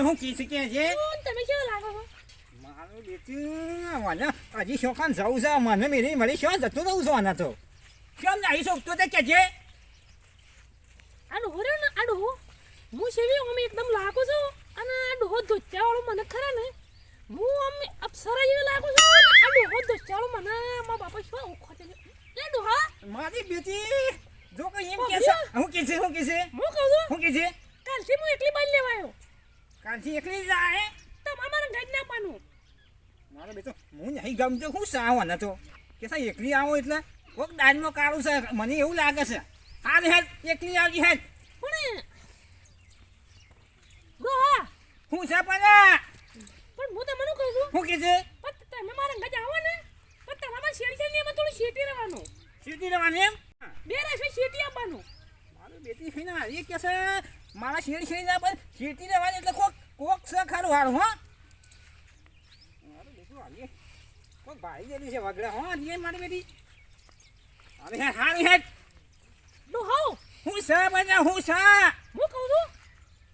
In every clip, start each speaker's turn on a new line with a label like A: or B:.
A: હું કી છે હું કી કે છે
B: તમે કેવો લાગો છો
A: મારું બેટું મને હજી શોખાન જવું છે મને મેરી મળી શો જતું રહું છું આના તો કેમ નહીં શકતો તે કે છે
B: આ હોરે ને આ ડોહો હું સેવી અમે એકદમ લાગુ છું અને આ ડોહો ધોચ્યા વાળો મને ખરા ને હું અમે અપ્સરા જેવી લાગુ છું આ ડોહો ધોચ્યા વાળો મને મારા બાપા શું ઓખો છે લે ડોહા
A: મારી બેટી જો કે એમ કે છે હું કે છે હું કે છે
B: હું કહું છું
A: હું કે છે
B: કાલથી હું એકલી બાઈ લેવા આવ્યો
A: કાલથી એકલી જાય
B: તો મારા ઘર ના પાનું
A: મારો બેટો હું નહીં ગમતો હું સાવ ને તો કે સા એકલી આવો એટલે? કોક દાનમાં કાળું છે મને એવું લાગે છે. હાલ હેલ એકલી આવજી હેડ.
B: પણ
A: હું છે પણ?
B: પણ હું તમને કહું છું?
A: હું કે છે?
B: તમે મારા ઘર આવો ને પણ તમારા શેરી શેરી એમાં થોડું શેટી રહેવાનું.
A: શેટી રહેવાનું એમ?
B: બે રાશે શેટી આપવાનું.
A: મારું બેટી છે એ કે છે મારા શેડ શેરી ના પર સીટી રહેવાની એટલે કોક કોક છે ખારું હારું હો. કોક ભાઈ જેવી છે વગડે હો હાલીએ મારી બેટી. અરે હેડ હે હેડ.
B: હો.
A: હું છે બધા હું છે
B: હું કહું છું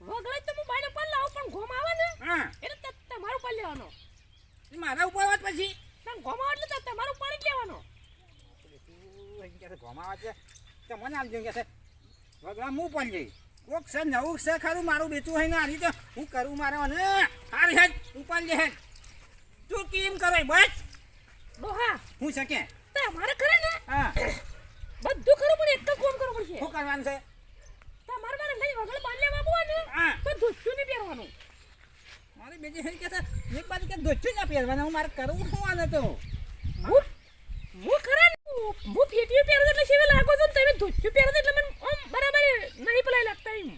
B: વગડે તો હું બાઈને પર લાવું પણ ઘોમ આવે ને
A: હા.
B: એટલે તમારું પર લેવાનો.
A: મારા ઉપર વાત પછી?
B: તમે ઘોમ આવે એટલે તમારું પર લેવાનો.
A: છે આવે છે? તો મને આલજો કે છે વગડા હું પણ જઈ કોક છે નવું છે ખરું? મારું બેચું હોય ને આની તો હું કરું મારે અને હારી હેડ ઉપર લે હેડ. તું કેમ કરે બસ.
B: બોહા
A: હું છે કે?
B: તમારે કરે ને?
A: હા.
B: બધું ખરું પણ એક જ કોમ કરવું પડશે.
A: શું કરવાનું છે?
B: તમારે મારે લઈ વગડે બાંધ લેવા આવવું હોય
A: હા.
B: ને તો ધોચ્યું નહીં પહેરવાનું.
A: મારી બેટી હરી કે છે એક બાજુ કે ધોચ્યું ના પહેરવાનું હું મારે કરવું શું આને તો?
B: હું હું ખરા ને? હું- હું ફેટીયું પહેરું એટલે સેવે લાગો છો ને? તમે ધોચ્યું પહેરો એટલે મને બરાબર નહીં પેલા લાગતા એમ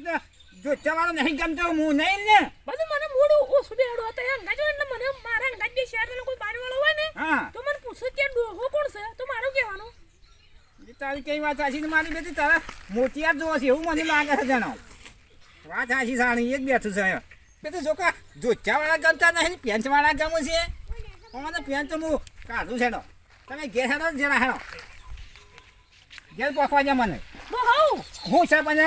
A: એટલે દોચ્યા નહીં ગમતો હું નહીં ને.
B: બધું મને મોડું ઓછું બેડો હતા એ અંગાજો એટલે મને મારા અંગાજ બે શેર કોઈ બારવાળો હોય ને
A: હા.
B: તો મને પૂછે કે ડોહો કોણ છે તો મારું કહેવાનું.
A: તારી કઈ વાત સાચી ને મારી બેટી તારા મોતિયા જોવા છે એવું મને લાગે છે જણાવ વાત સાચી સાણી એક બેઠું છે બેટી જો કા ગમતા નહીં પેન્ટ વાળા ગમે છે? મને પેન્ચ તો હું કાઢું છે તમે ઘેર હેડો જરા હેડો. ઘેર પોખવા જા મને હું છે મને?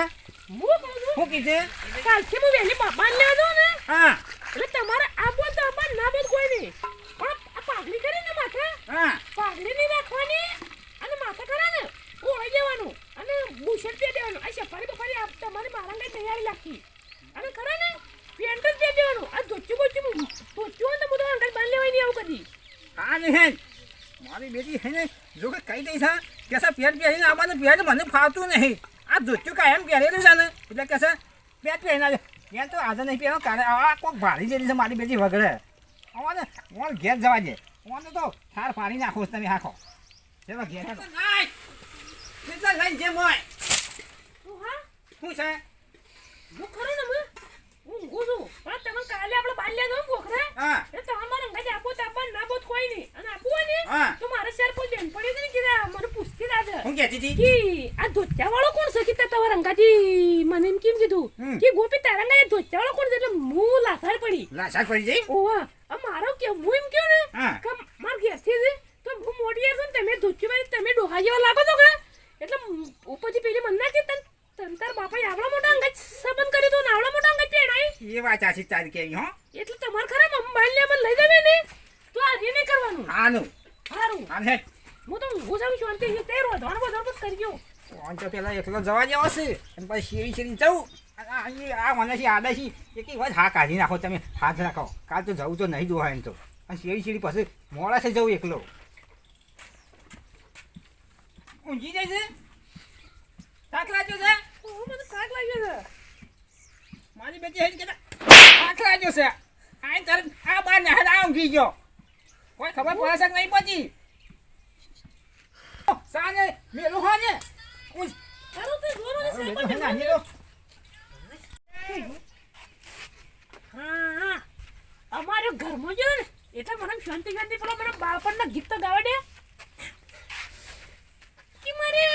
B: હું
A: શું કીધે?
B: કાલથી હું વહેલી બાપાને લેવા દો ને.
A: હા.
B: એટલે તમારે આ બોલ તો આબા ના બોલ કોઈ નહીં. પણ આ પાઘડી કરીને માથે.
A: હા.
B: પાઘડી નહીં રાખવાની અને માથે ખરા ને ઓળી દેવાનું અને બુશર્ટ પહેરી દેવાનું. આ સફારી બફારી આપ તમારે મારા કઈ તૈયારી લાગતી અને ખરા ને પેન્ટ જ પહેરી દેવાનું. આ ધોચ્યું બોચ્યું ધોચ્યું હોય ને તો હું તો અંકલ બાંધ લેવાય નહીં આવું કદી.
A: હા ને હેન મારી બેટી હે ને જો કે કહી દઈ છે કેસા પેટ પહેરીને આવવાનું પેટ મને ફાવતું નહીં. આ ધોત્યું કાંઈ એમ પહેરેલું છે ને એટલે કહે છે પેટ પહેરીને આવે પેટ તો આજે નહીં પહેરો કાલે આ કોક ભારી જેલી છે મારી બેટી વગડે અમારે ઓન ઘેર જવા દે. ઓને તો થાર ફાડી નાખો તમે હાખો ચલો ઘેર લઈને જેમ હોય.
B: તું હા?
A: શું છે?
B: હું ખરું ને હું? ઊંઘું છું. પણ તમે કાલે આપણે બાલ્યા નો પોખરે
A: હા.
B: તો તમારે અંગાજ આપો તો આપવા ના બોત કોઈ નહીં. અને આપો ને? તો મારે શેર કોઈ બેન પડી છે ને કીધા મને પૂછતી રાજે
A: હું કહેતી હતી
B: કે આ ધોત્યા વાળો કોણ છે અંગાજી મને એમ કેમ કીધું. કે ગોપી તારા અંગાજી ધોત્યા વાળો કોણ છે? એટલે હું લાસાર પડી.
A: લાશા પડી જઈ.
B: ઓવા આ મારો કે હું એમ કહ્યું ને?
A: હા.
B: કે માર ઘેરથી છે તો હું મોટી યાર છું ને તમે ધોત્યું વાળી તમે ડોહા જેવા લાગો છો કે? એટલે ઉપરથી પેલી મને ના કે તન તન તાર બાપાએ આવડા મોટા અંગાજ સંબંધ કર્યો તો ને આવડા મોટા અંગાજ પહેરાય
A: એ વાત સાચી તારી કેવી હો.
B: એટલે તમારે ખરા મોબાઈલ ને મને લઈ જવે ને? તો આ રે કરવાનું.
A: હાનું હાલ
B: હું તો છું તે રોધવાનું બધું બધું કરી ગયો.
A: ફોન તો પેલા એકલો જવા જેવો છે. અને પછી શેરી શેરી જવું. અને આ અહીં આ મને છે આડા છે એક વાત હા કાઢી નાખો તમે. હાથ રાખો કાલ તો જવું તો નહીં જોવાય એમ તો. અને શેરી શેરી પછી મોડા છે જવું એકલો. ઊંઘી જાય છે થાક લાગ્યો છે?
B: મને થાક લાગ્યો છે.
A: મારી બેટી હેડ કે થાક લાગ્યો છે. આ તરત આ બાર ને આ ઊંઘી ગયો. કોઈ ખબર પડે છે કે નહીં પછી સાને મેલું હા ને
B: અમારે ઘરમાં જો ને એટલે મને શાંતિ શાંતિ પેલા મને બાળપણના ગીત તો ગાવા દે કે મારે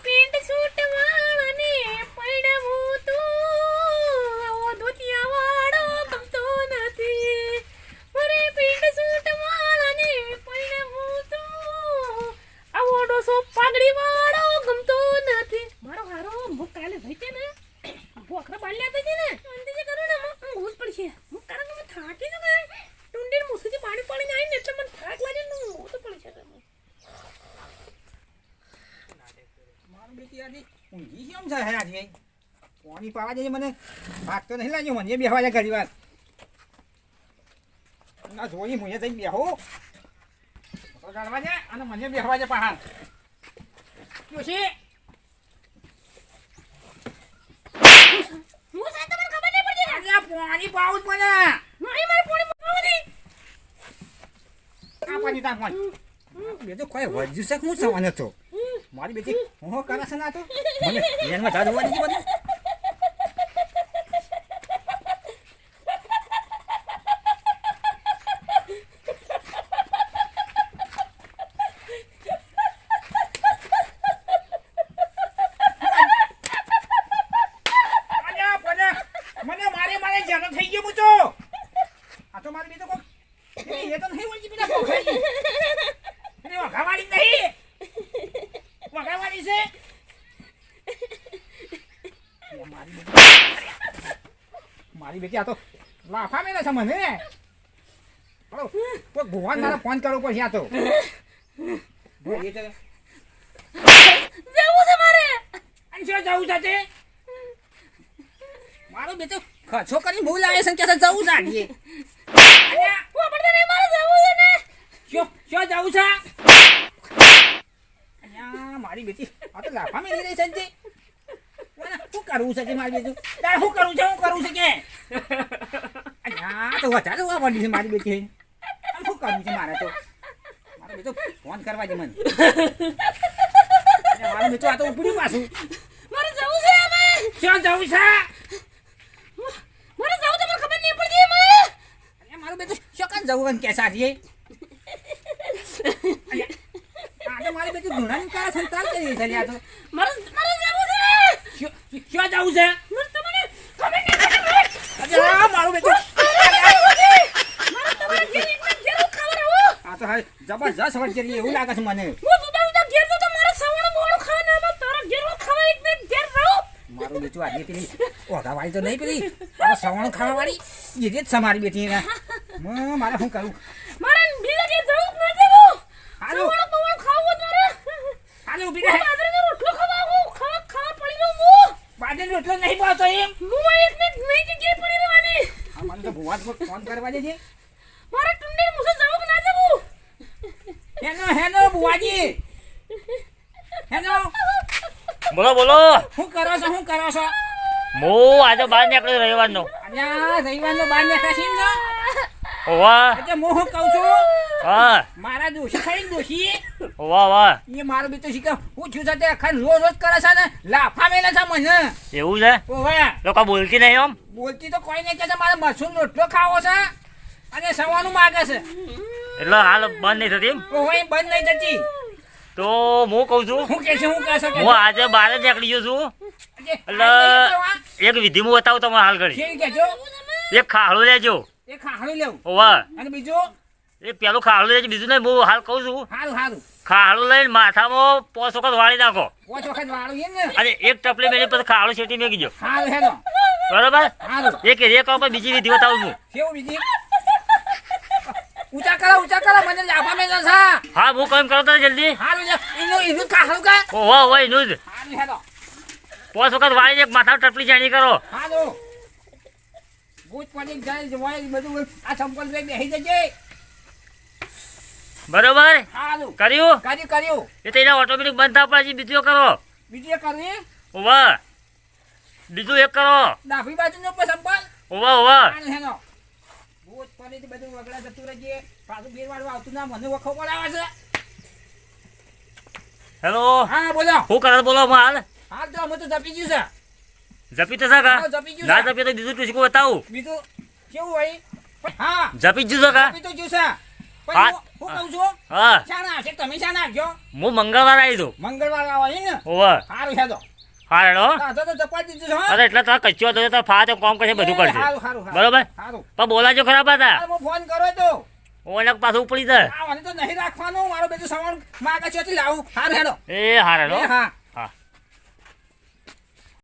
B: પેન્ટ સૂટ વાળાને પરણવું તું આવો ધોતિયા વાળો ગમતો નથી મારે પેન્ટ સૂટ વાળાને પરણવું તું આવો ડોસો પાઘડી વાળો ગમતો નથી મારો હારો હું કાલે ભાઈ છે ને ભોખરા બાલ્યા હતા છે ને શાંતિથી કરો ને જવું જ પડશે હું કારણ કે હું થાકી તો ગઈ ટુંડીને મુસુથી પાણી પાણી આવીને એટલે મને થાક લાગે ને હું તો પડશે
A: મારું બેટી આજે ઊંઘી કેમ છે હે આજે પાણી પાવા જઈએ મને. ભાગ તો નહીં લાગ્યો મને બેહવા જાય ઘણી વાર. ના જોઈ જઈને બેહો. ગાળવા અને મને બેહવા પહાડ. જોશી? પાણી પાવું જ મને.
B: પાણી
A: તા કોઈ વધ્યું છે હું સવાને તો? મારી બેટી હું કરે તો? મને ધ્યાનમાં ધાર હોવા દીધી બધું અલ્યા, પણ મને મારે મારે જાનો થઈ ગયો મૂચો આ તો મારી બેટો કોક એ તો નહીં વળગી પેલા પોખરી એને વઘાવાળી નહીં વઘાવાળી છે મારી બેટી. આ તો લાફા મેલે છે મને. હલો કોઈ ભગવાન મારા ફોન કરવો પડશે આ તો.
B: જવું છે મારે.
A: અને શું જવું છે મારો બેટો ખર્ચો કરી ભૂલ આવે છે કે જવું છે
B: જવું છે ને.
A: શું શું જવું છે? મારી બેટી આ તો લાફા મેલી રહી છે ને તે. શું કરવું છે કે મારી બેટી? તારે શું કરવું છે હું કરવું છે કે? આ તો વધારે હોવા પડી છે મારી બેટી. શું કરવું છે મારે તો? મારે બેટો ફોન કરવા દે મને. મારો બેટો આ તો ઉપડ્યું પાછું.
B: મારે જવું છે અમે
A: શું જવું છે?
B: મારે જવું તો મને ખબર નહીં પડતી મને
A: મારું બેટું શું કામ જવું એમ કે સાજીએ આ તો મારી બેટી સંતાન કરી છે લ્યા તો?
B: મારે મારે જવું છે?
A: જવું
B: મને નહીં
A: મારું બેટું. આ જબરજસ્ત વળગેરી એવું લાગે છે મને.
B: મારે
A: બેટું આજે પેલી ઓઢાવાળી તો નહીં પેલી આ સવાણું ખાવાવાળી એ જ છે બેટી મારે શું કરું
B: મારે બીજા ઘેર જવું જ ના જવું
A: હાલો.
B: સવારનું પવન ખાવું જ મારે
A: હાલે ઊભી
B: હું
A: રહે
B: બાજરીનો રોટલો ખાવા આવું. ખાવા ખાવા પડી રહું હું
A: પાવતો એમ?
B: હું આ એકને નહીં જગ્યાએ પડી રહેવાની?
A: આ મને તો ભુવા ફોન કરવા દેજે
B: મારે ટુંડી મુસે જવું કે ના જવું?
A: હેનો હેનો બુવાજી હેનો.
C: બોલો બોલો.
A: શું કરો છો શું કરો છો?
C: મો આજે બહાર નીકળ્યો રવિવારનો.
A: અલ્યા રવિવારનો બાર નીકળ્યા છે ને
C: ઓવા
A: એટલે હું શું કહું છું?
C: હા.
A: મારા દોશી ખાઈ દોશી?
C: વાહ વાહ.
A: એ મારો બી તો શીખે. હું છું સાથે અખાન રોજ રોજ કરે છે ને લાફા મેલે છે મને.
C: એવું છે?
A: ઓવે
C: લોકો બોલતી નહીં આમ
A: બોલતી તો કોઈ નહીં કે મારે રોટલો ખાવો છે અને સવાનું માગે છે.
C: એટલે હાલ બંધ નહીં થતી એમ?
A: ઓવે બંધ નહીં થતી.
C: તો હું કહું છું
A: હું કે છે હું કહે છે
C: હું આજે બહાર જ નીકળી ગયો છું. એટલે એક વિધિ હું બતાવું તમને હાલ
A: કરી
C: એક ખાડું લેજો.
A: એક ખાડું લેવું.
C: ઓવા
A: અને બીજું?
C: એક પેલું ખાડું લઈ બીજું નહીં હું હાલ કહું છું.
A: સારું સારું
C: ખાડું લઈને માથામાં પોસ વખત વાળી નાખો.
A: પોચ વખત વાળું ને?
C: અને એક ટપલી મેલી પછી ખાડું છેટી મેકી દો
A: સારું હેલો.
C: બરોબર? એક એક પર બીજી વિધિ બતાવું છું.
A: કેવું બીજી? ઊંચા કરો ઊંચા કરો મને લાફા મેલે છે.
C: હા હું કેમ કરો જલ્દી. જ.
A: હેલો.
C: પોસ વખત વાળી એક માથા ટપલી જાણી કરો.
A: હાલો ભૂત પડી જાય જવાય બધું આ સંપલ લઈ બેસી જજે.
C: બરોબર?
A: હાલો
C: કર્યું?
A: કર્યું કર્યું.
C: એ તો એના ઓટોમેટિક બંધ થવા પછી બીજું કરો.
A: બીજું કરવી?
C: ઓવા બીજું એક કરો.
A: ડાફી બાજુ નો સંપલ.
C: ઓવા ઓવા
A: ભૂત પડી બધું વગડા જતું રહેજે પાછું બેર વાળું આવતું ના મને વખો પડાવે છે.
C: હેલો.
A: હા બોલો.
C: હું કરે બોલો માલ
A: હાલ. તો અમે તો જપી ગયું છે.
C: જપી તો
A: સાકા જપી ગયું
C: ના જપી તો બીજું ટુસકું બતાવું.
A: બીજું કેવું હોય? હા.
C: જપી ગયું કા?
A: જપી તો ગયું છે.
C: હા.
A: હું. હું કહું છું
C: હા.
A: શાના આવશે તમે શાના આવજો
C: હું મંગળવાર આવી છું.
A: મંગળવાર આવે ને.
C: ઓવા
A: સારું હેડો.
C: હા હેલો
A: હા તો તો જપાઈ દીધું છે હા.
C: અરે એટલે તો કચ્યો હતો તો ફા તો કોમ કરશે બધું કરશે. બરોબર? પણ બોલાજો ખરાબ હતા
A: ફોન કરો તો
C: ઓલક પાછું ઉપડી જાય
A: તો નહીં રાખવાનું. મારો બધું સામાન માગે છે લાવું. હેડો.
C: એ હા હેલો
A: હા.